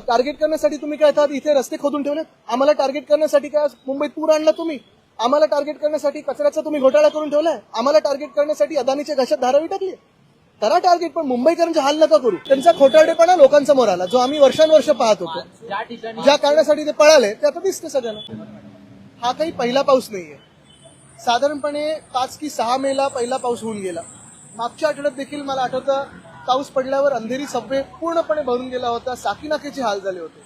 Target करण्यासाठी तुम्ही काय आता इथे रस्ते खोदून ठेवलेत. आम्हाला टार्गेट करण्यासाठी काय मुंबईत पूर आणला तुम्ही? आम्हाला टार्गेट करण्यासाठी कचऱ्याचा तुम्ही घोटाळा करून ठेवलाय? आम्हाला टार्गेट करण्यासाठी अदानीच्या घशात धारावी टाकली करा टार्गेट पण मुंबईकरांचे हाल नका करू. त्यांचा खोटारडेपणा लोकांसमोर आला जो आम्ही वर्षानुवर्ष पाहत होतो. ज्या कारणासाठी ते पळाले ते आता दिसते सगळ्यांना. हा काही पहिला पाऊस नाहीये. साधारणपणे पाच की सहा मेला पहिला पाऊस होऊन गेला. मागच्या आठवड्यात देखील मला आठवतं पाऊस पडल्यावर अंधेरी सबवे पूर्णपणे भरून गेला होता साकीनाकेचे हाल झाले होते.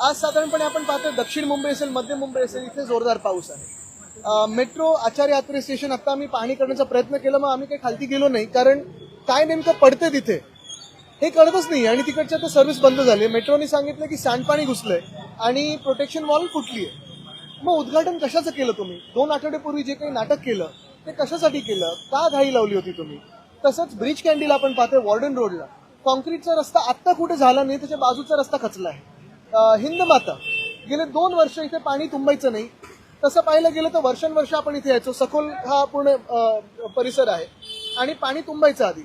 आज साधारणपणे आपण पाहतो दक्षिण मुंबई असेल मध्य मुंबई असेल इथे जोरदार पाऊस आहे. मेट्रो आचार्य यात्रे स्टेशन आता आम्ही पाहणी करण्याचा प्रयत्न केला मग आम्ही काही खालती गेलो नाही कारण काय नेमकं पडते तिथे हे कळतच नाही. आणि तिकडच्या तर सर्व्हिस बंद झाली. मेट्रोने सांगितलं की सांडपाणी घुसलंय आणि प्रोटेक्शन वॉल फुटली आहे मग उद्घाटन कशाचं केलं तुम्ही? दोन आठवड्यापूर्वी जे काही नाटक केलं ते कशासाठी केलं? का घाई लावली होती तुम्ही? तसंच ब्रिज कॅन्डीला आपण पाहतोय वॉर्डन रोडला. कॉन्क्रीटचा रस्ता आत्ता कुठे झाला नाही त्याच्या बाजूचा रस्ता खचला आहे. हिंद माता. गेले दोन वर्ष इथे पाणी तुंबायचं नाही. तसं पाहिलं गेलं तर वर्षानुवर्ष आपण इथे यायचो. सखोल हा पूर्ण परिसर आहे. आणि पाणी तुंबायचं आधी.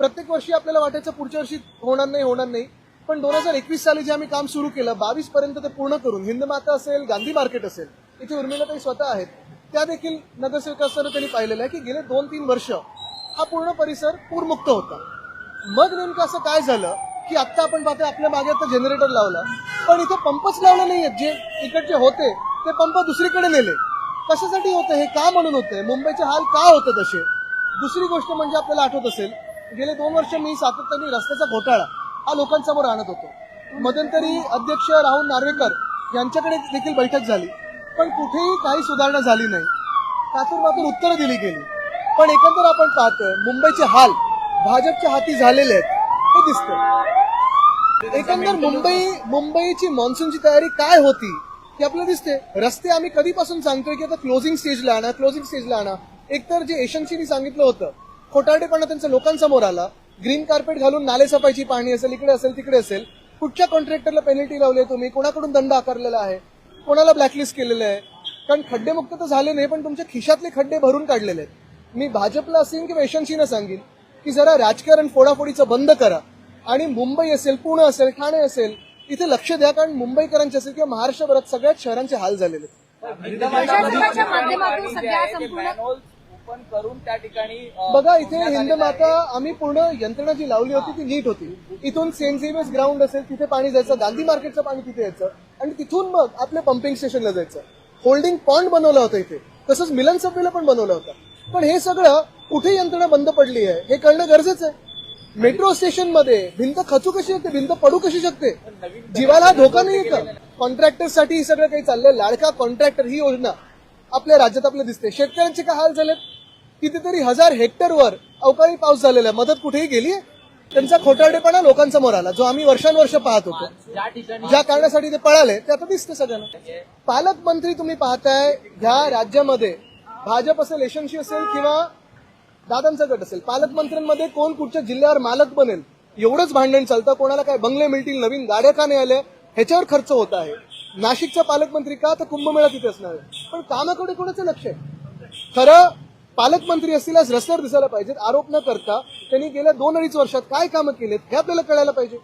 प्रत्येक वर्षी आपल्याला वाटायचं पुढच्या वर्षी होणार नाही होणार नाही. पण दोन हजार एकवीस साली जे आम्ही काम सुरू केलं बावीस पर्यंत ते पूर्ण करून हिंद माता असेल गांधी मार्केट असेल इथे उर्मिला काही स्वतः आहेत. त्या देखील नगरसेवक त्यांनी पाहिलेलं आहे की गेले दोन तीन वर्ष हा पूर्ण परिसर पूरमुक्त होता. मग नेमकं असं काय झालं की आत्ता आपण पाहतोय आपल्या मागे आता जनरेटर लावला. पण इथे पंपच लावले नाहीयेत. जे इकडचे होते ते पंप दुसरीकडे नेले. कशासाठी होतं हे? का म्हणून होतंय मुंबईचे हाल का होतं तसे? दुसरी गोष्ट म्हणजे आपल्याला आठवत असेल गेले दोन वर्ष मी सातत्याने रस्त्याचा घोटाळा हा लोकांसमोर आणत होतो. मध्यंतरी अध्यक्ष राहुल नार्वेकर यांच्याकडे देखील बैठक झाली. पण कुठेही काही सुधारणा झाली नाही. त्यातून मात्र उत्तरं दिली गेली. पण एकंदर आपण पाहतोय मुंबईचे हाल भाजपच्या हाती झालेले आहेत हे दिसतं एकंदर मुंबई मुंबईची मान्सूनची तयारी काय होती ती आपल्याला दिसते रस्ते आम्ही कधीपासून सांगतोय की आता क्लोजिंग स्टेजला आणा क्लोजिंग स्टेजला आणा. एकतर जे एशन्सीनी सांगितलं होतं खोटारडेपणा त्यांच्या लोकांसमोर आला. ग्रीन कार्पेट घालून नाले सफाईची पाणी असेल इकडे असेल तिकडे असेल. कुठच्या कॉन्ट्रॅक्टरला पेनल्टी लावली आहे तुम्ही? कोणाकडून दंड आकारलेला आहे? कोणाला ब्लॅकलिस्ट केलेलं आहे? कारण खड्डेमुक्त तर झाले नाही पण तुमच्या खिशातले खड्डे भरून काढलेले आहेत. मी भाजपला असेल किंवा एशन्सीनं सांगेन की जरा राजकारण फोडाफोडीचं बंद करा. आणि मुंबई असेल पुणे असेल ठाणे असेल इथे लक्ष द्या कारण मुंबईकरांचे असेल किंवा महाराष्ट्रभरात सगळ्याच शहरांचे हाल झालेले आहेत. प्रशासनाच्या माध्यमातून सध्या संपूर्ण ओपन करून त्या ठिकाणी अ, बघा इथे हिंद माता आम्ही पूर्ण यंत्रणा जी लावली होती ती नीट होती. इथून सेंट झेवियर्स ग्राउंड असेल तिथे पाणी जायचं गांधी मार्केटचं पाणी तिथे यायचं आणि तिथून मग आपल्या पंपिंग स्टेशनला जायचं. होल्डिंग पॉइंट बनवलं होतं इथे. तसंच मिलन सबवेला पण बनवलं होतं. पण हे सगळं कुठे यंत्रणा बंद पडली आहे हे कळणं गरजेचं आहे. मेट्रो स्टेशनमध्ये भिंत खचू कशी शकते भिंत पडू कशी शकते? जीवाला हा धोका नाही का? कॉन्ट्रॅक्टरसाठी हे सगळं काही चाललंय. लाडका कॉन्ट्रॅक्टर ही योजना आपल्या राज्यात आपल्या दिसते. शेतकऱ्यांचे काय हाल झालेत? कितीतरी हजार हेक्टरवर अवकाळी पाऊस झालेला आहे. मदत कुठेही गेली त्यांचा खोटारडेपणा लोकांसमोर आला जो आम्ही वर्षानुवर्ष पाहत होतो. ज्या ज्या कारणासाठी ते पळाले ते आता दिसते सगळ्यांना. पालकमंत्री तुम्ही पाहताय ह्या राज्यामध्ये भाजप असेल एशनशी असेल किंवा दादांचा गट असेल पालकमंत्र्यांमध्ये कोण कुठच्या जिल्ह्यावर मालक बनेल एवढंच भांडण चालतं. कोणाला काय बंगले मिळतील नवीन गाड्या का नाही आल्या ह्याच्यावर खर्च होत आहे. नाशिकचा पालकमंत्री का तर कुंभमेळा तिथे असणार पण कामाकडे कोणाचं लक्ष आहे? खरं पालकमंत्री असतील आज रस्त्यावर दिसायला पाहिजेत आरोप न करता त्यांनी गेल्या दोन अडीच वर्षात काय कामं केलेत हे आपल्याला कळायला पाहिजे.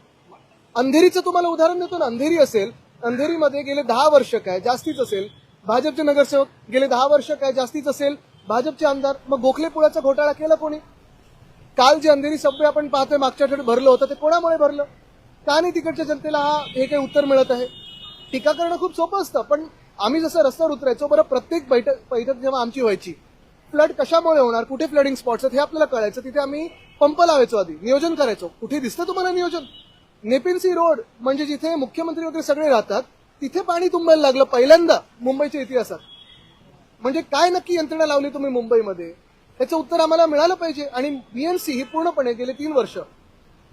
अंधेरीचं तुम्हाला उदाहरण देतो ना अंधेरी असेल अंधेरीमध्ये गेले दहा वर्ष काय जास्तीच असेल भाजपचे नगरसेवक गेले दहा वर्ष काय जास्तीच असेल. भाजपचे आमदार मग गोखलेपुळाचा घोटाळा केला कोणी? काल जे अंधेरी सभ्य आपण पाहतोय मागच्या आठवड्यात भरलं होतं ते कोणामुळे भरलं? का नाही तिकडच्या जनतेला हा हे काही उत्तर मिळत आहे? टीका करणं खूप सोपं असतं पण आम्ही जसं रस्त्यावर उतरायचो बरं प्रत्येक बैठक बैठक जेव्हा आमची व्हायची फ्लड कशामुळे होणार कुठे फ्लडिंग स्पॉट्स आहेत हे आपल्याला कळायचं तिथे आम्ही पंप लावायचो आधी नियोजन करायचो. कुठे दिसतं तुम्हाला नियोजन? नेपिन्सी रोड म्हणजे जिथे मुख्यमंत्री वगैरे सगळे राहतात तिथे पाणी तुंबायला लागलं पहिल्यांदा मुंबईच्या इतिहासात. म्हणजे काय नक्की यंत्रणा लावली तुम्ही मुंबईमध्ये? त्याचं उत्तर आम्हाला मिळालं पाहिजे. आणि बीएमसी ही पूर्णपणे गेले तीन वर्ष.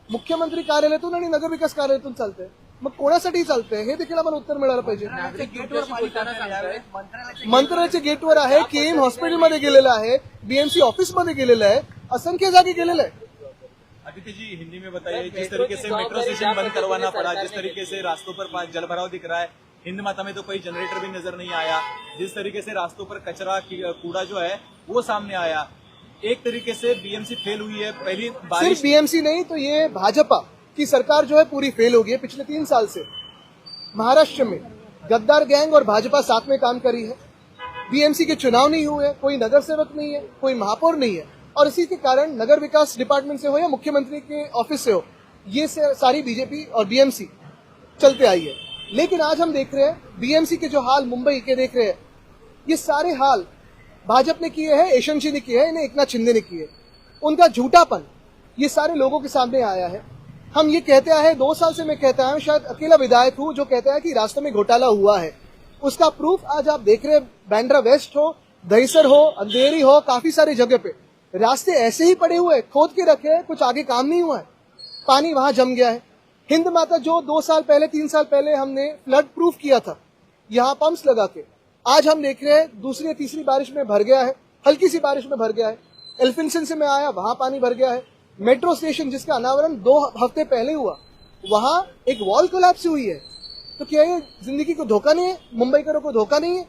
मुख्यमंत्री कार्यालयातून आणि नगरविकास कार्यालयातून चालतंय. मग कोणासाठी चालतंय? हे देखील आम्हाला उत्तर मिळालं पाहिजे. मंत्रालयाच्या गेटवर आहे केएम हॉस्पिटलमध्ये गेलेलं आहे बीएमसी ऑफिसमध्ये गेलेलं आहे असंख्य जागी गेलेलं आहे. अदिति जी हिंदी में बताइए जिस तरीके से मेट्रो स्टेशन बंद करवाना पड़ा जिस तरीके से रास्तों पर जल भराव दिख रहा है हिंद माता में तो कोई जनरेटर भी नज़र नहीं आया जिस तरीके से रास्तों पर कचरा कूड़ा जो है वो सामने आया। एक तरीके से बीएमसी फेल हुई है पहली सिर्फ़ बीएमसी नहीं तो ये भाजपा की सरकार जो है पूरी फेल हो गई है पिछले तीन साल से। महाराष्ट्र में गद्दार गैंग और भाजपा साथ में काम करी है। बीएमसी के चुनाव नहीं हुए कोई नगर सेवक नहीं है कोई महापौर नहीं है। और इसी के कारण नगर विकास डिपार्टमेंट से हो या मुख्यमंत्री के ऑफ़िस से हो, ये से- सारी बीजेपी और बीएमसी चलते आई है। लेकिन आज हम देख रहे हैं, बीएमसी के जो हाल मुंबई के देख रहे हैं, ये सारे हाल भाजपा ने किए हैं, यशवंत ने किए हैं, इन्हें एकनाथ शिंदे ने किए उनका झूठापन ये सारे लोगों के सामने आया है। हम ये कहते आए दो साल से मैं कहता हूँ, शायद अकेला विधायक हूँ जो कहता है कि रास्ते में घोटाला हुआ है। उसका प्रूफ आज आप देख रहे हैं बैंड्रा वेस्ट हो, दहीसर हो, अंधेरी हो, काफ़ी सारी जगह पे। रास्ते ऐसे ही पड़े हुए खोद के रखे हैं, कुछ आगे काम नहीं हुआ है। पानी वहाँ जम गया है। हिंद माता जो दो साल पहले तीन साल पहले हमने फ्लड प्रूफ किया था यहाँ पंप्स लगा के आज हम देख रहे हैं दूसरी तीसरी बारिश में भर गया है हल्की सी बारिश में भर गया है। एल्फिंसन से मैं आया वहाँ पानी भर गया है। मेट्रो स्टेशन जिसका अनावरण दो हफ़्ते पहले हुआ वहाँ एक वॉल कोलैप्स हुई है। तो क्या ये ज़िंदगी को धोखा नहीं है? मुंबईकरों को धोखा नहीं है?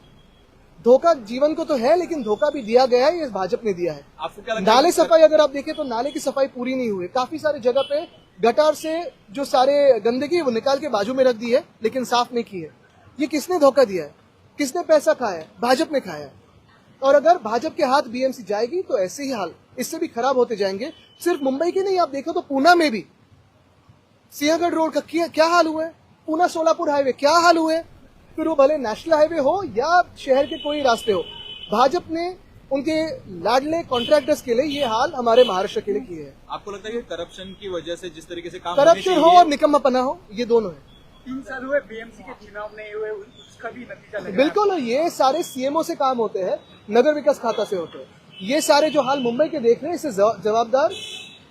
धोखा जीवन को तो है लेकिन धोखा भी दिया गया है ये भाजपा ने दिया है। आपको क्या लगता नाले सफ़ाई अगर आप देखें तो नाले की सफ़ाई पूरी नहीं हुई। काफ़ी सारे जगह पे गटार से जो सारे गंदगी है वो निकाल के बाजू में रख दी है लेकिन साफ़ नहीं की है। ये किसने धोखा दिया है? किसने पैसा खाया है? भाजपा ने खाया है। और अगर भाजपा के हाथ बीएमसी जाएगी तो ऐसे ही हाल इससे भी खराब होते जाएँगे। सिर्फ़ मुंबई के नहीं आप देखो तो पूना में भी। सिंहगढ़ रोड का क्या हाल हुआ है? पूना सोलापुर हाईवे क्या हाल हुए हैं? फिर वो भले नेशनल हाईवे हो या शहर के कोई रास्ते हो भाजपा ने उनके लाडले कॉन्ट्रैक्टर्स के लिए ये हाल हमारे महाराष्ट्र के लिए किए हैं। आपको लगता है कि करप्शन की वजह से जिस तरीके से काम करप्शन हो और निकम्मापना हो ये दोनों है। तीन साल हुए बीएमसी के चुनाव नहीं हुए उसका भी नतीजा लग बिल्कुल ये सारे सीएमओ से काम होते हैं नगर विकास खाता से होते हैं। ये सारे जो हाल मुंबई के देख रहे हैं इससे जवाबदार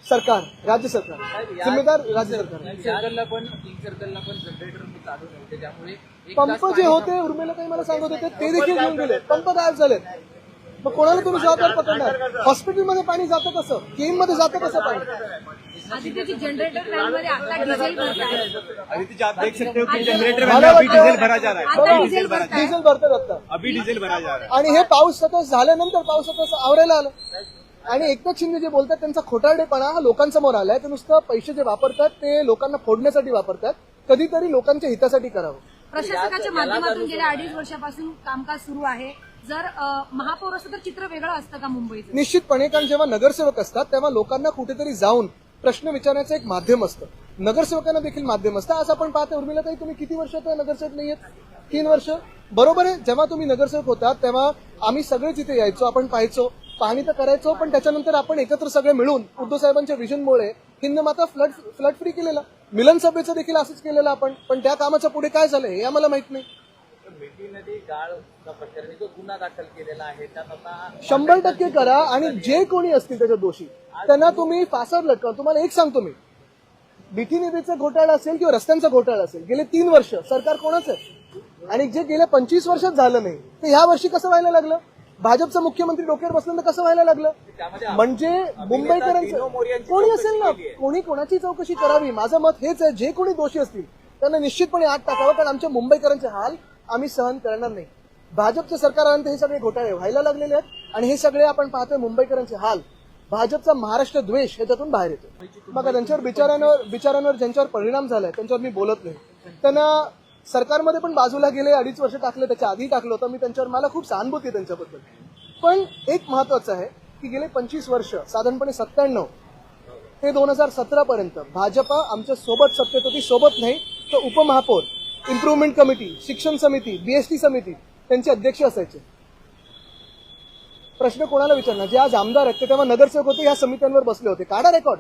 सरकार राज्य सरकार. जिम्मेदार राज्य सरकार. पण पंप जे होते उर्मिला काही मला सांगत होते ते देखील घेऊन गेले. पंप गायब झाले मग कोणाला तुम्ही जबाबदार पकडणार? हॉस्पिटलमध्ये पाणी जातं कसं? केममध्ये जातं कसं पाणी? डिझेल है। आणि हे पाऊस सतत झाल्यानंतर पाऊस सतत आवरायला आलं. आणि एकनाथ शिंदे जे बोलतात त्यांचा खोटारडेपणा हा लोकांसमोर आलाय. ते नुसतं पैसे जे वापरतात ते लोकांना फोडण्यासाठी वापरतात. कधीतरी लोकांच्या हितासाठी करावं. प्रशासकाच्या माध्यमातून गेल्या अडीच वर्षापासून कामकाज सुरू आहे. जर महापौर असतं तर चित्र वेगळं असतं का मुंबईचं? निश्चितपणे कारण जेव्हा नगरसेवक असतात तेव्हा लोकांना कुठेतरी जाऊन प्रश्न विचारण्याचं एक माध्यम असतं. नगरसेवकांना देखील माध्यम असतं. आज आपण पाहतो उर्मिला ताई तुम्ही किती वर्ष आता नगरसेवक नाही आहेत? तीन वर्ष? बरोबर आहे जेव्हा तुम्ही नगरसेवक होतात तेव्हा आम्ही सगळे तिथे यायचो आपण पाहायचो. पाहणी तर करायचो पण त्याच्यानंतर आपण एकत्र सगळे मिळून उद्धव साहेबांच्या विजनमुळे हिंद माता फ्लड फ्लड फ्री केलेला. मिलन सभेचं देखील असंच केलेलं आपण. पण त्या कामाच्या पुढे काय झालं हे आम्हाला माहीत नाही. शंभर टक्के करा आणि जे कोणी असतील त्याच्यात दोषी त्यांना तुम्ही फासावर लटका तुम्हाला एक सांगतो मी. मिठी नदीचा घोटाळा असेल किंवा रस्त्यांचा घोटाळा असेल गेले तीन वर्ष सरकार कोणाचं आहे? आणि जे गेल्या पंचवीस वर्षात झालं नाही ते ह्या वर्षी कसं व्हायला लागलं? भाजपचा मुख्यमंत्री डोक्यावर बसल्यानंतर कसं व्हायला लागलं? म्हणजे मुंबईकरांचं कोणी असेल ना. कोणी कोणाची चौकशी करावी? माझं मत हेच आहे जे कोणी दोषी असतील त्यांना निश्चितपणे आत टाकावं कारण आमच्या मुंबईकरांचे हाल आम्ही सहन करणार नाही. भाजपचं सरकार आल्यानंतर हे सगळे घोटाळे व्हायला लागलेले आहेत आणि हे सगळे आपण पाहतोय मुंबईकरांचे हाल. भाजपचा महाराष्ट्र द्वेष ह्याच्यातून बाहेर येतो बघा त्यांच्यावर बिचारांवर बिचारांवर ज्यांच्यावर परिणाम झालाय त्यांच्यावर मी बोलत नाही. त्यांना सरकारमध्ये पण बाजूला गेले अडीच वर्ष टाकले त्याच्या आधी टाकलं होतं. मी त्यांच्यावर मला खूप सहानुभूती त्यांच्याबद्दल. पण एक महत्वाचं आहे की गेले पंचवीस वर्ष साधारणपणे सत्त्याण्णव ते दोन हजार सतरा पर्यंत भाजपा आमच्यासोबत सत्तेत होती सोबत नाही तर उपमहापौर इम्प्रुव्हमेंट कमिटी शिक्षण समिती बीएसटी समिती त्यांचे अध्यक्ष असायचे. प्रश्न कोणाला विचारणार? जे आज आमदार आहेत ते तेव्हा नगरसेवक होते या समित्यांवर बसले होते. काढा रेकॉर्ड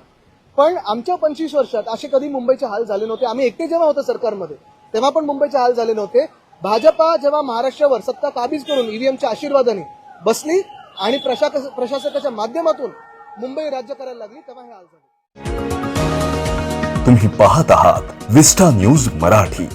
पण आमच्या पंचवीस वर्षात असे कधी मुंबईचे हाल झाले नव्हते. आम्ही एकटे जेव्हा होतो सरकारमध्ये तेव्हा पण मुंबईचे हाल झाले नव्हते. भाजपा जेव्हा महाराष्ट्रावर सत्ता काबीज करून ईव्हीएमच्या आशीर्वादाने बसली आणि प्रशासक प्रशासकाच्या माध्यमातून मुंबई राज्य करायला लागली तेव्हा हे हाल झाले. तुम्ही पाहत आहात विस्टा न्यूज मराठी.